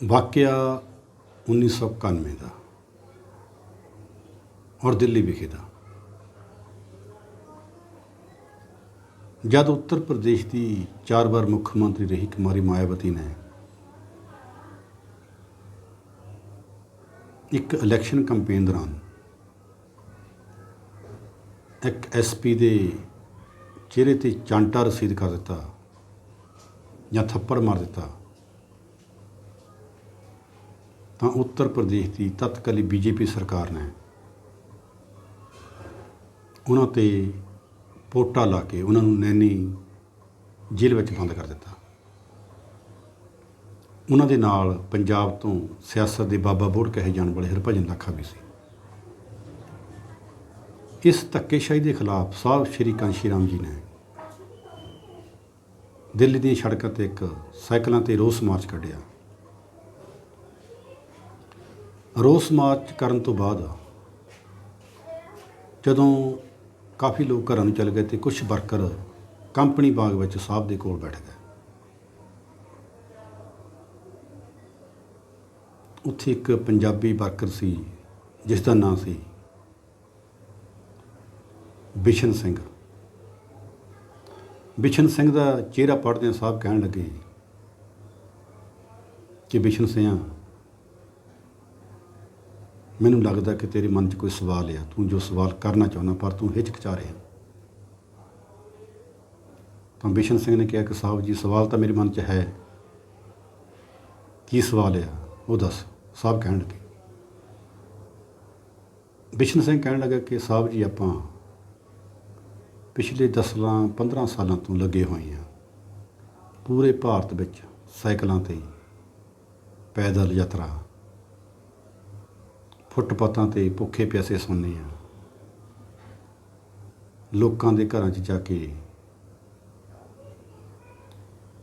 ਵਾਕਿਆ 1991 ਦਾ ਔਰ ਦਿੱਲੀ ਵਿਖੇ ਦਾ। ਜਦ ਉੱਤਰ ਪ੍ਰਦੇਸ਼ ਦੀ ਚਾਰ ਵਾਰ ਮੁੱਖ ਮੰਤਰੀ ਰਹੀ ਕੁਮਾਰੀ ਮਾਇਆਵਤੀ ਨੇ, ਇੱਕ ਇਲੈਕਸ਼ਨ ਕੈਂਪੇਨ ਦੌਰਾਨ ਇੱਕ ਐਸਪੀ ਦੇ ਚਿਹਰੇ ਤੇ ਚਾਂਟਾ ਰਸੀਦ ਕਰ ਦਿੱਤਾ ਜਾਂ ਥੱਪੜ ਮਾਰ ਦਿੱਤਾ। ਤਾਂ ਉੱਤਰ ਪ੍ਰਦੇਸ਼ ਦੀ ਤਤਕਾਲੀ ਬੀਜੇਪੀ ਸਰਕਾਰ ਨੇ ਉਹਨਾਂ ਤੇ ਪੋਟਾ ਲਾ ਕੇ ਉਹਨਾਂ ਨੂੰ ਨੈਣੀ ਜੇਲ੍ਹ ਵਿੱਚ ਬੰਦ ਕਰ ਦਿੱਤਾ। ਉਹਨਾਂ ਦੇ ਨਾਲ ਪੰਜਾਬ ਤੋਂ ਸਿਆਸਤ ਦੇ ਬਾਬਾ ਬੋੜ ਕਹੇ ਜਾਣ ਵਾਲੇ ਹਰਭਜਨ ਲਾਖਾ ਵੀ ਸੀ। ਇਸ ਧੱਕੇਸ਼ਾਹੀ ਦੇ ਖਿਲਾਫ ਸਾਹਿਬ ਸ਼੍ਰੀ ਕਾਂਸ਼ੀ ਰਾਮ ਜੀ ਨੇ ਦਿੱਲੀ ਦੀਆਂ ਸੜਕਾਂ ਤੇ ਇੱਕ ਸਾਈਕਲਾਂ ਤੇ ਰੋਸ ਮਾਰਚ ਕੱਢਿਆ। ਰੋਸ ਮਾਰਚ ਕਰਨ ਤੋਂ ਬਾਅਦ ਜਦੋਂ ਕਾਫੀ ਲੋਕ ਘਰਾਂ ਨੂੰ ਚਲੇ ਗਏ ਤੇ ਕੁਝ ਵਰਕਰ ਕੰਪਨੀ ਬਾਗ ਵਿੱਚ ਸਾਹਿਬ ਦੇ ਕੋਲ ਬੈਠ ਗਏ। ਉੱਥੇ ਇੱਕ ਪੰਜਾਬੀ ਵਰਕਰ ਸੀ, ਜਿਸ ਦਾ ਨਾਂ ਸੀ ਬਿਸ਼ਨ ਸਿੰਘ। ਬਿਸ਼ਨ ਸਿੰਘ ਦਾ ਚਿਹਰਾ ਪੜ੍ਹਦਿਆਂ ਸਾਹਿਬ ਕਹਿਣ ਲੱਗੇ ਕਿ ਬਿਸ਼ਨ ਸਿਆਂ ਮੈਨੂੰ ਲੱਗਦਾ ਕਿ ਤੇਰੇ ਮਨ 'ਚ ਕੋਈ ਸਵਾਲ ਆ। ਤੂੰ ਜੋ ਸਵਾਲ ਕਰਨਾ ਚਾਹੁੰਦਾ, ਪਰ ਤੂੰ ਹਿਚਕਚਾ ਰਿਹਾ। ਤਾਂ ਬਿਸ਼ਨ ਸਿੰਘ ਨੇ ਕਿਹਾ ਕਿ ਸਾਹਿਬ ਜੀ, ਸਵਾਲ ਤਾਂ ਮੇਰੇ ਮਨ 'ਚ ਹੈ। ਕੀ ਸਵਾਲ ਆ? ਉਹ ਦੱਸ। ਸਾਹਿਬ ਕਹਿਣ ਲੱਗੇ। ਬਿਸ਼ਨ ਸਿੰਘ ਕਹਿਣ ਲੱਗਾ ਕਿ ਸਾਹਿਬ ਜੀ, ਆਪਾਂ ਪਿਛਲੇ 10 15 ਸਾਲਾਂ ਤੋਂ ਲੱਗੇ ਹੋਏ ਆ ਪੂਰੇ ਭਾਰਤ ਵਿੱਚ ਸਾਈਕਲਾਂ ਤੇ ਪੈਦਲ ਯਾਤਰਾ ਫੁੱਟਪਾਥਾਂ ਤੇ ਭੁੱਖੇ ਪਿਆਸੇ ਸੌਂਦੇ ਆ ਲੋਕਾਂ ਦੇ ਘਰਾਂ 'ਚ ਜਾ ਕੇ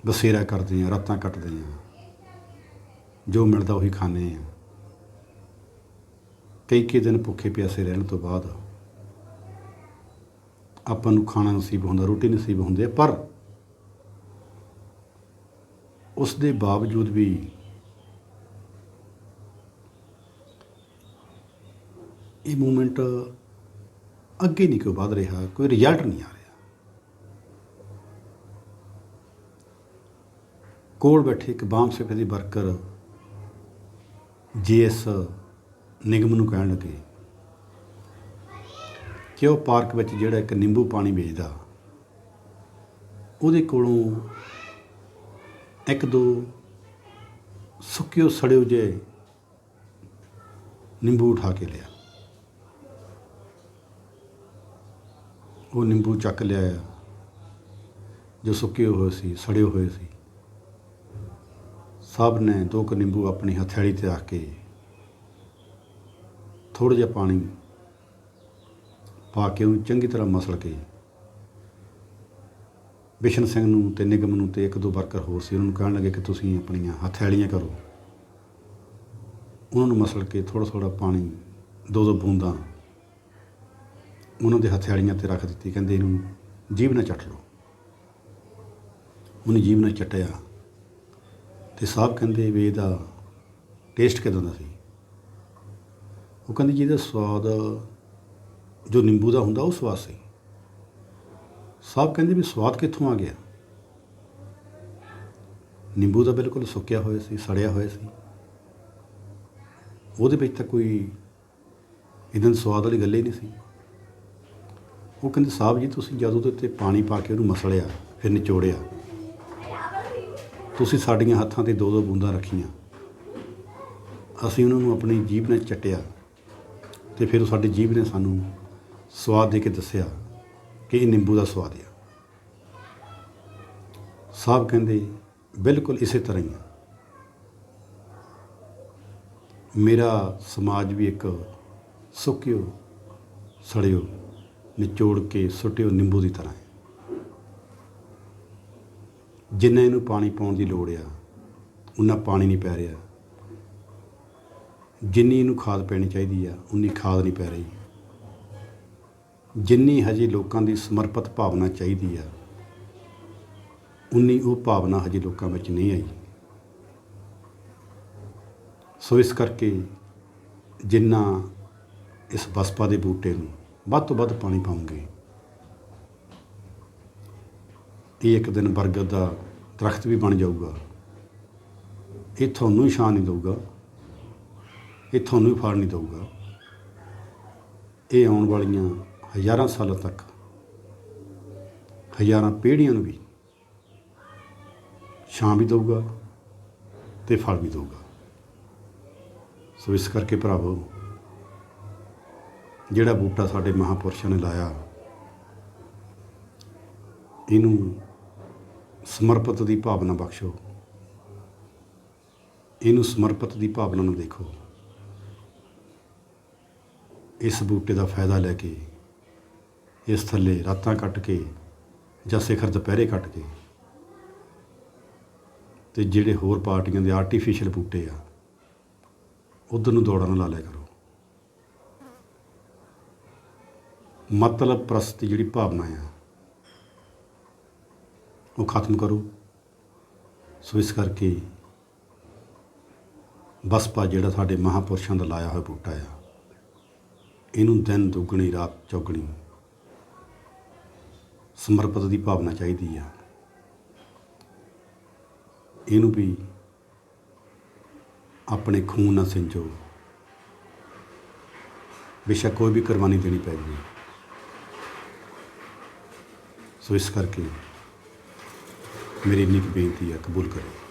ਬਸੇਰਾ ਕਰਦੇ ਆ ਰਾਤਾਂ ਕੱਟਦੇ ਆ ਜੋ ਮਿਲਦਾ ਉਹੀ ਖਾਂਦੇ ਆ ਕਈ ਕਈ ਦਿਨ ਭੁੱਖੇ ਪਿਆਸੇ ਰਹਿਣ ਤੋਂ ਬਾਅਦ ਆਪਾਂ ਨੂੰ ਖਾਣਾ ਨਸੀਬ ਹੁੰਦਾ, ਰੋਟੀ ਨਸੀਬ ਹੁੰਦੀ ਹੈ, ਪਰ ਉਸ ਦੇ ਬਾਵਜੂਦ ਵੀ ਇਹ ਮੂਵਮੈਂਟ ਅੱਗੇ ਨਹੀਂ ਕੋਈ ਵਧ ਰਿਹਾ, ਕੋਈ ਰਿਜ਼ਲਟ ਨਹੀਂ ਆ ਰਿਹਾ। ਕੋਲ ਬੈਠੇ ਇੱਕ ਬਾਮ ਸਿਫੇ ਦੀ ਵਰਕਰ ਜੀਐਸ ਨਿਗਮ ਨੂੰ ਕਹਿਣ ਲੱਗੇ ਕਿ ਉਹ ਪਾਰਕ ਵਿੱਚ ਜਿਹੜਾ ਇੱਕ ਨਿੰਬੂ ਪਾਣੀ ਵੇਚਦਾ, ਉਹਦੇ ਕੋਲੋਂ ਇੱਕ ਦੋ ਸੁੱਕਿਓ ਸੜਿਓ ਜੇ ਨਿੰਬੂ ਉਠਾ ਕੇ ਲਿਆ। ਉਹ ਨਿੰਬੂ ਚੱਕ ਲਿਆ ਜੋ ਸੁੱਕੇ ਹੋਏ ਸੀ, ਸੜੇ ਹੋਏ ਸੀ। ਸਭ ਨੇ ਦੋ ਕੁ ਨਿੰਬੂ ਆਪਣੀ ਹਥੇਲੀ ਤੇ ਰੱਖ ਕੇ ਥੋੜਾ ਜਿਹਾ ਪਾਣੀ ਪਾ ਕੇ ਉਹਨੂੰ ਚੰਗੀ ਤਰ੍ਹਾਂ ਮਸਲ ਕੇ ਬਿਸ਼ਨ ਸਿੰਘ ਨੂੰ ਤੇ ਨਿਗਮ ਨੂੰ ਤੇ ਇੱਕ ਦੋ ਵਰਕਰ ਹੋਰ ਸੀ, ਉਹਨਾਂ ਨੂੰ ਕਹਿਣ ਲੱਗੇ ਕਿ ਤੁਸੀਂ ਆਪਣੀਆਂ ਹਥੇਲੀਆਂ ਕਰੋ। ਉਹਨਾਂ ਨੂੰ ਮਸਲ ਕੇ ਥੋੜਾ ਥੋੜਾ ਪਾਣੀ ਦੋ ਦੋ ਬੂੰਦਾਂ ਉਹਨਾਂ ਦੇ ਹਥਿਆਲੀਆਂ ਤੇ ਰੱਖ ਦਿੱਤੀ, ਕਹਿੰਦੇ ਇਹਨੂੰ ਜੀਭ ਨਾਲ ਚੱਟ ਲਓ। ਉਹਨੇ ਜੀਭ ਨਾਲ ਚੱਟਿਆ ਤੇ ਸਾਹਿਬ ਕਹਿੰਦੇ ਵੀ ਇਹਦਾ ਟੇਸਟ ਕਿਦਾਂ ਦਾ ਸੀ? ਉਹ ਕਹਿੰਦੇ ਜਿਹਦਾ ਸਵਾਦ ਜੋ ਨਿੰਬੂ ਦਾ ਹੁੰਦਾ ਉਹ ਸਵਾਦ ਸੀ। ਸਾਹਿਬ ਕਹਿੰਦੇ ਵੀ ਸਵਾਦ ਕਿੱਥੋਂ ਆ ਗਿਆ? ਨਿੰਬੂ ਦਾ ਬਿਲਕੁਲ ਸੁੱਕਿਆ ਹੋਇਆ ਸੀ, ਸੜਿਆ ਹੋਇਆ ਸੀ। ਉਹਦੇ ਵਿੱਚ ਤਾਂ ਕੋਈ ਇਦਾਂ ਸਵਾਦ ਵਾਲੀ ਗੱਲ ਹੀ ਨਹੀਂ ਸੀ। ਉਹ ਕਹਿੰਦੇ, ਸਾਹਿਬ ਜੀ, ਤੁਸੀਂ ਜਦੋਂ ਉਹਦੇ ਉੱਤੇ ਪਾਣੀ ਪਾ ਕੇ ਉਹਨੂੰ ਮਸਲਿਆ, ਫਿਰ ਨਿਚੋੜਿਆ। ਤੁਸੀਂ ਸਾਡੀਆਂ ਹੱਥਾਂ ਤੇ ਦੋ ਦੋ ਬੂੰਦਾਂ ਰੱਖੀਆਂ। ਅਸੀਂ ਉਹਨਾਂ ਨੂੰ ਆਪਣੀ ਜੀਭ ਨਾਲ ਚਟਿਆ ਤੇ ਫਿਰ ਉਹ ਸਾਡੀ ਜੀਭ ਨੇ ਸਾਨੂੰ ਸਵਾਦ ਦੇ ਕੇ ਦੱਸਿਆ ਕਿ ਇਹ ਨਿੰਬੂ ਦਾ ਸਵਾਦ ਆ। ਸਾਹਿਬ ਕਹਿੰਦੇ, ਬਿਲਕੁਲ ਇਸੇ ਤਰ੍ਹਾਂ ਹੀ ਆ। ਮੇਰਾ ਸਮਾਜ ਵੀ ਇੱਕ ਸੁੱਕਿਓ, ਸੜਿਓ ਨਿਚੋੜ ਕੇ ਸੁੱਟਿਓ ਨਿੰਬੂ ਦੀ ਤਰ੍ਹਾਂ ਹੈ। ਜਿੰਨਾ ਇਹਨੂੰ ਪਾਣੀ ਪਾਉਣ ਦੀ ਲੋੜ ਆ, ਉਨਾ ਪਾਣੀ ਨਹੀਂ ਪੈ ਰਿਹਾ। ਜਿੰਨੀ ਇਹਨੂੰ ਖਾਦ ਪੈਣੀ ਚਾਹੀਦੀ ਆ, ਉਨੀ ਖਾਦ ਨਹੀਂ ਪੈ ਰਹੀ। ਜਿੰਨੀ ਹਜੇ ਲੋਕਾਂ ਦੀ ਸਮਰਪਿਤ ਭਾਵਨਾ ਚਾਹੀਦੀ ਆ, ਉਨੀ ਉਹ ਭਾਵਨਾ ਹਜੇ ਲੋਕਾਂ ਵਿੱਚ ਨਹੀਂ ਆਈ। ਸੋ ਇਸ ਕਰਕੇ ਜਿੰਨਾ ਇਸ ਬਸਪਾ ਦੇ ਬੂਟੇ ਨੂੰ ਵੱਧ ਤੋਂ ਵੱਧ ਪਾਣੀ ਪਾਉਂਗੇ। ਇਹ ਇੱਕ ਦਿਨ ਬਰਗਦ ਦਾ ਦਰਖਤ ਵੀ ਬਣ ਜਾਊਗਾ। ਇਹ ਤੁਹਾਨੂੰ ਹੀ ਛਾਂ ਨਹੀਂ ਦਊਗਾ। ਇਹ ਤੁਹਾਨੂੰ ਹੀ ਫਲ ਨਹੀਂ ਦਊਗਾ। ਇਹ ਆਉਣ ਵਾਲੀਆਂ ਹਜ਼ਾਰਾਂ ਸਾਲਾਂ ਤੱਕ, ਹਜ਼ਾਰਾਂ ਪੀੜ੍ਹੀਆਂ ਨੂੰ ਵੀ ਛਾਂ ਵੀ ਦਊਗਾ ਤੇ ਫਲ ਵੀ ਦਊਗਾ। ਸੋ ਇਸ ਕਰਕੇ ਭਰਾਵੋ ਜਿਹੜਾ ਬੂਟਾ ਸਾਡੇ ਮਹਾਪੁਰਸ਼ਾਂ ਨੇ ਲਾਇਆ, ਇਹਨੂੰ ਸਮਰਪਿਤ ਦੀ ਭਾਵਨਾ ਬਖਸ਼ੋ। ਇਹਨੂੰ ਸਮਰਪਿਤ ਦੀ ਭਾਵਨਾ ਨੂੰ ਦੇਖੋ। ਇਸ ਬੂਟੇ ਦਾ ਫਾਇਦਾ ਲੈ ਕੇ, ਇਸ ਥੱਲੇ ਰਾਤਾਂ ਕੱਟ ਕੇ ਜਾਂ ਸਿਖਰ ਦੁਪਹਿਰੇ ਕੱਟ ਕੇ ਤੇ ਜਿਹੜੇ ਹੋਰ ਪਾਰਟੀਆਂ ਦੇ ਆਰਟੀਫੀਸ਼ੀਅਲ ਬੂਟੇ ਆ, ਉਧਰ ਨੂੰ ਦੌੜਨ ਲਾ ਲਿਆ ਕਰੋ। ਮਤਲਬ ਪ੍ਰਸਤ ਦੀ ਜਿਹੜੀ ਭਾਵਨਾ ਆ, ਉਹ ਖਤਮ ਕਰੋ। ਸੋ ਇਸ ਕਰਕੇ ਬਸਪਾ ਜਿਹੜਾ ਸਾਡੇ ਮਹਾਪੁਰਸ਼ਾਂ ਦਾ ਲਾਇਆ ਹੋਇਆ ਬੂਟਾ ਆ, ਇਹਨੂੰ ਦਿਨ ਦੁੱਗਣੀ, ਰਾਤ ਚੌਗਣੀ ਸਮਰਪਿਤ ਦੀ ਭਾਵਨਾ ਚਾਹੀਦੀ ਆ। ਇਹਨੂੰ ਵੀ ਆਪਣੇ ਖੂਨ ਨਾਲ ਸਿੰਜੋ। ਬੇਸ਼ੱਕ ਕੋਈ ਵੀ ਕੁਰਬਾਨੀ ਦੇਣੀ ਪੈ ਜਾਵੇ। ਸੋ ਇਸ ਕਰਕੇ ਮੇਰੀ ਇੰਨੀ ਕੁ ਬੇਨਤੀ ਹੈ ਕਬੂਲ ਕਰੋ